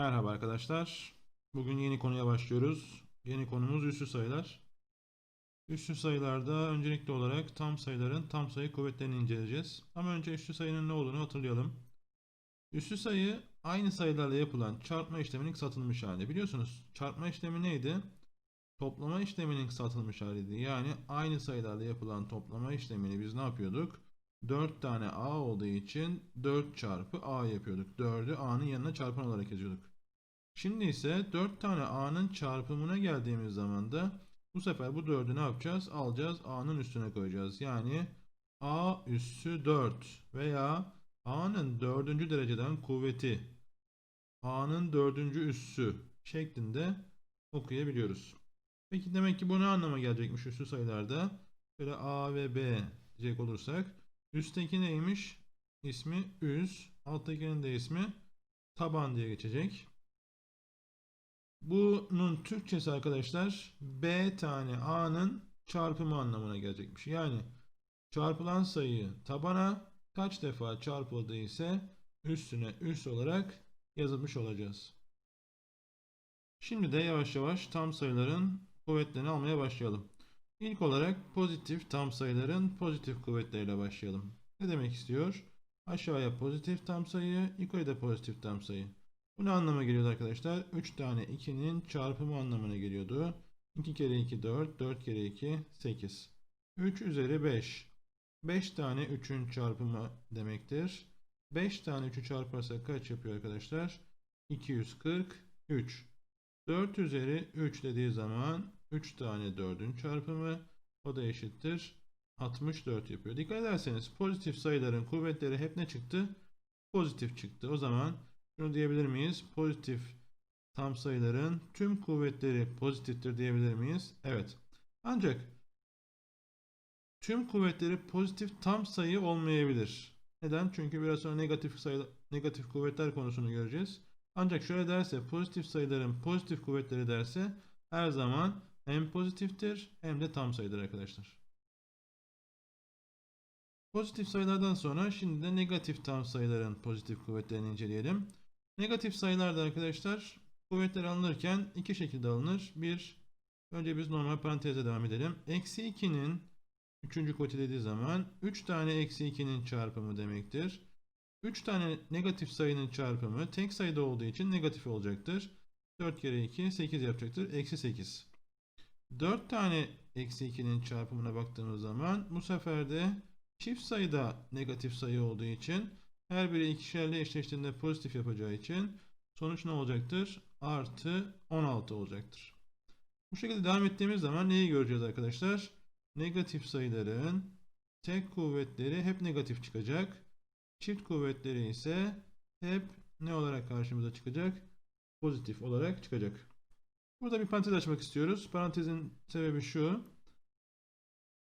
Merhaba arkadaşlar. Bugün yeni konuya başlıyoruz. Yeni konumuz üssü sayılar. Üssü sayılarda öncelikli olarak tam sayıların tam sayı kuvvetlerini inceleyeceğiz. Ama önce üssü sayının ne olduğunu hatırlayalım. Üssü sayı aynı sayılarla yapılan çarpma işleminin kısaltılmış hali. Biliyorsunuz çarpma işlemi neydi? Toplama işleminin kısaltılmış haliydi. Yani aynı sayılarla yapılan toplama işlemini biz ne yapıyorduk? 4 tane a olduğu için 4 çarpı a yapıyorduk. 4'ü a'nın yanına çarpan olarak yazıyorduk. Şimdi ise 4 tane a'nın çarpımına geldiğimiz zaman da bu sefer bu 4'ü ne yapacağız? Alacağız a'nın üstüne koyacağız. Yani a üssü 4 veya a'nın 4. dereceden kuvveti a'nın 4. üssü şeklinde okuyabiliyoruz. Peki demek ki bu ne anlama gelecekmiş üssü sayılarda? Böyle a ve b diyecek olursak Üstteki neymiş? İsmi üs. Alttakinin de ismi taban diye geçecek. Bunun Türkçesi arkadaşlar B tane A'nın çarpımı anlamına gelecekmiş. Yani çarpılan sayı tabana kaç defa çarpıldığı ise üstüne üst olarak yazılmış olacağız. Şimdi de yavaş yavaş tam sayıların kuvvetlerini almaya başlayalım. İlk olarak pozitif tam sayıların pozitif kuvvetleriyle başlayalım. Ne demek istiyor? Aşağıya pozitif tam sayı, yukarıda pozitif tam sayı. Bu ne anlama geliyordu arkadaşlar? 3 tane 2'nin çarpımı anlamına geliyordu. 2 kere 2 4, 4 kere 2 8. 3 üzeri 5. 5 tane 3'ün çarpımı demektir. 5 tane 3'ü çarparsak kaç yapıyor arkadaşlar? 243. 4 üzeri 3 dediği zaman 3 tane 4'ün çarpımı o da eşittir 64 yapıyor. Dikkat ederseniz pozitif sayıların kuvvetleri hep ne çıktı? Pozitif çıktı. O zaman şunu diyebilir miyiz? Pozitif tam sayıların tüm kuvvetleri pozitiftir diyebilir miyiz? Evet. Ancak tüm kuvvetleri pozitif tam sayı olmayabilir. Neden? Çünkü biraz sonra negatif sayı negatif kuvvetler konusunu göreceğiz. Ancak şöyle derse pozitif sayıların pozitif kuvvetleri derse her zaman hem pozitiftir hem de tam sayıdır arkadaşlar. Pozitif sayılardan sonra şimdi de negatif tam sayıların pozitif kuvvetlerini inceleyelim. Negatif sayılarda arkadaşlar kuvvetler alınırken iki şekilde alınır. Bir, önce biz normal paranteze devam edelim. Eksi 2'nin 3. kuvveti dediği zaman 3 tane eksi 2'nin çarpımı demektir. 3 tane negatif sayının çarpımı tek sayıda olduğu için negatif olacaktır. 4 kere 2 8 yapacaktır. Eksi 8. 4 tane eksi 2'nin çarpımına baktığımız zaman bu sefer de çift sayıda negatif sayı olduğu için her biri ikişerle eşleştiğinde pozitif yapacağı için sonuç ne olacaktır? Artı 16 olacaktır. Bu şekilde devam ettiğimiz zaman neyi göreceğiz arkadaşlar? Negatif sayıların tek kuvvetleri hep negatif çıkacak. Çift kuvvetleri ise hep ne olarak karşımıza çıkacak? Pozitif olarak çıkacak. Burada bir parantez açmak istiyoruz. Parantezin sebebi şu.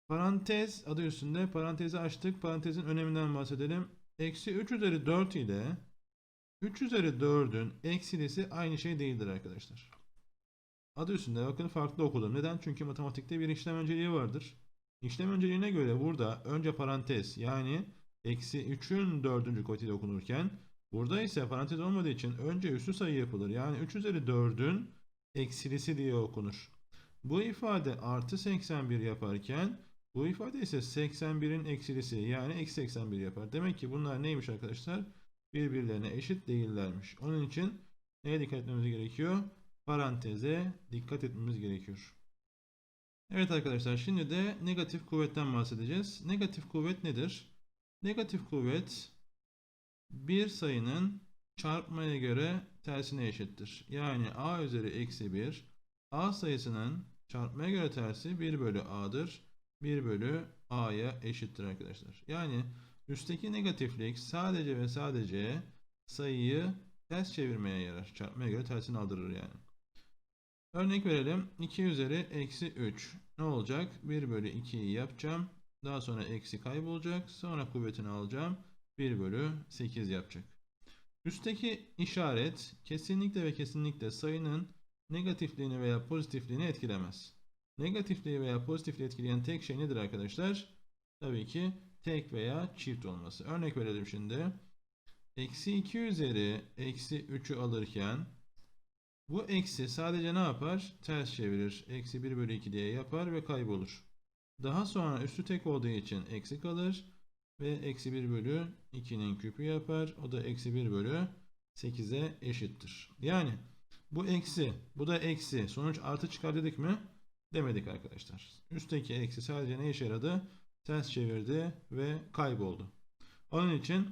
Parantez adı üstünde parantezi açtık. Parantezin öneminden bahsedelim. Eksi 3 üzeri 4 ile 3 üzeri 4'ün eksilisi aynı şey değildir arkadaşlar. Adı üstünde bakın farklı okudum. Neden? Çünkü matematikte bir işlem önceliği vardır. İşlem önceliğine göre burada önce parantez yani eksi 3'ün 4. kuvvetiyle okunurken burada ise parantez olmadığı için önce üssü sayı yapılır. Yani 3 üzeri 4'ün eksilisi diye okunur. Bu ifade artı 81 yaparken bu ifade ise 81'in eksilisi yani eksi 81 yapar. Demek ki bunlar neymiş arkadaşlar? Birbirlerine eşit değillermiş. Onun için neye dikkat etmemiz gerekiyor? Paranteze dikkat etmemiz gerekiyor. Evet arkadaşlar şimdi de negatif kuvvetten bahsedeceğiz. Negatif kuvvet nedir? Negatif kuvvet bir sayının çarpmaya göre tersine eşittir. Yani a üzeri eksi 1 a sayısının çarpmaya göre tersi 1 bölü a'dır. 1 bölü a'ya eşittir arkadaşlar. Yani üstteki negatiflik sadece ve sadece sayıyı ters çevirmeye yarar. Çarpmaya göre tersini aldırır yani. Örnek verelim. 2 üzeri eksi 3. Ne olacak? 1 bölü 2'yi yapacağım. Daha sonra eksi kaybolacak. Sonra kuvvetini alacağım. 1 bölü 8 yapacak. Üstteki işaret kesinlikle ve kesinlikle sayının negatifliğini veya pozitifliğini etkilemez. Negatifliği veya pozitifliği etkileyen tek şey nedir arkadaşlar? Tabii ki tek veya çift olması. Örnek verelim şimdi. Eksi 2 üzeri eksi 3'ü alırken Bu eksi sadece ne yapar? Ters çevirir. Eksi 1 bölü 2 diye yapar ve kaybolur. Daha sonra üstü tek olduğu için eksi kalır. Ve eksi 1 bölü 2'nin küpü yapar. O da eksi 1 bölü 8'e eşittir. Yani bu eksi, bu da eksi. Sonuç artı çıkar dedik mi? Demedik arkadaşlar. Üstteki eksi sadece ne işe yaradı? Ters çevirdi ve kayboldu. Onun için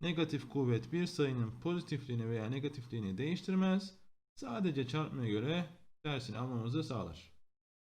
negatif kuvvet bir sayının pozitifliğini veya negatifliğini değiştirmez. Sadece çarpmaya göre tersini almamızı sağlar.